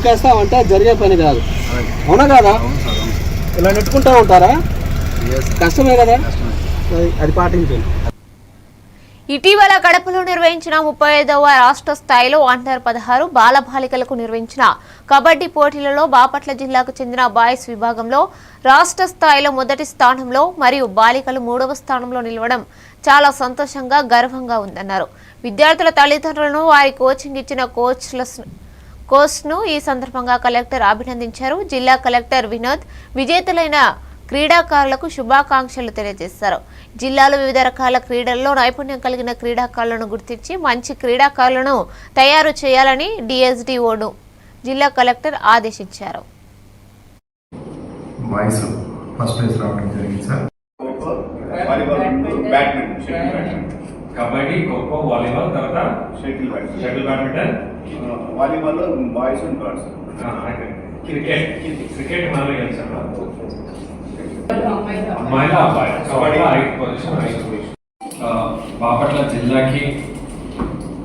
దూకేస్తామంటే జరిగే పని కాదు. అవునా కాదా? ఇలా నెట్టుకుంటా ఉంటారా. కష్టమే కదా? అది పాటించండి. ఇటీవల కడపలో నిర్వహించిన ముప్పై ఐదవ రాష్ట్ర స్థాయిలో అండర్ పదహారు బాలబాలికలకు నిర్వహించిన కబడ్డీ పోటీలలో బాపట్ల జిల్లాకు చెందిన బాయ్స్ విభాగంలో రాష్ట్ర స్థాయిలో మొదటి స్థానంలో మరియు బాలికలు మూడవ స్థానంలో నిలవడం చాలా సంతోషంగా గర్వంగా ఉందన్నారు. విద్యార్థుల తల్లిదండ్రులను వారి కోచింగ్ ఇచ్చిన కోచ్ల కోచ్ను ఈ సందర్భంగా కలెక్టర్ అభినందించారు. జిల్లా కలెక్టర్ వినోద్ విజేతలైన క్రీడాకారులకు శుభాకాంక్షలు తెలియజేశారు. జిల్లాలో వివిధ రకాల క్రీడల్లో నైపుణ్యం కలిగిన క్రీడాకారులను గుర్తించి మంచి క్రీడాకారులను తయారు చేయాలని డిఎస్డిఓను జిల్లా కలెక్టర్ ఆదేశించారు. బాయ్స్ ఫస్ట్ ప్లేస్ రావడం జరిగింది సార్. కబడ్డీ ఖోఖో వాలీబాల్ తర్వాత shuttle badminton shuttle badminton volleyball boys and girls. Cricket cricket మనలో అమ్మాయిల అబ్బాయి? కబడ్డీ ఐదు పొజిషన్ ఐదు పొజిషన్. బాపట్ల జిల్లాకి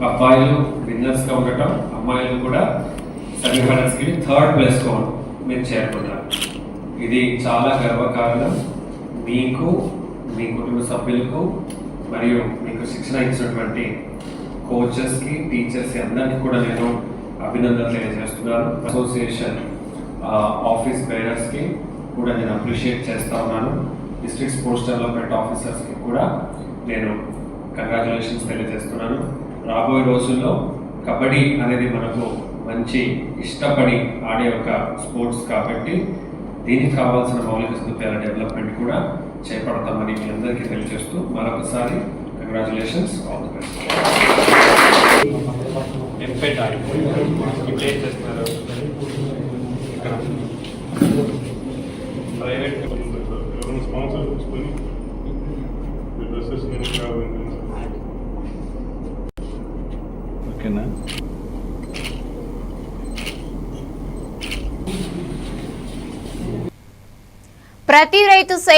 అబ్బాయిలు విన్నర్స్గా ఉండటం అమ్మాయిలు కూడా సెమీఫైనల్స్కి థర్డ్ ప్లేస్లో మీరు చేరుకున్నారు. ఇది చాలా గర్వకారణం. మీకు మీ కుటుంబ సభ్యులకు మరియు మీకు శిక్షణ ఇచ్చినటువంటి కోచెస్కి టీచర్స్కి టీచర్స్ అందరికీ కూడా నేను అభినందనలు తెలియజేస్తున్నాను. అసోసియేషన్ ఆఫీస్ బేరర్స్కి కూడా నేను అప్రిషియేట్ చేస్తూ ఉన్నాను. డిస్ట్రిక్ట్ స్పోర్ట్స్ డెవలప్మెంట్ ఆఫీసర్స్కి కూడా నేను కంగ్రాచులేషన్స్ తెలియజేస్తున్నాను. రాబోయే రోజుల్లో కబడ్డీ అనేది మనకు మంచి ఇష్టపడి ఆడే ఒక స్పోర్ట్స్ కాబట్టి దీనికి కావాల్సిన మౌలిక సదుపాయాల డెవలప్మెంట్ కూడా చేపడతామని మీ అందరికీ తెలియజేస్తూ మరొకసారి కంగ్రాచులేషన్స్ ఆల్ ది బెస్ట్ ఎంపెట్ ఇప్పుడు ఏం చేస్తున్నారు ఇక్కడ ప్రైవేట్ స్పాన్సర్ డ్రెస్సెస్ ఓకేనా? ప్రతి రైతు సై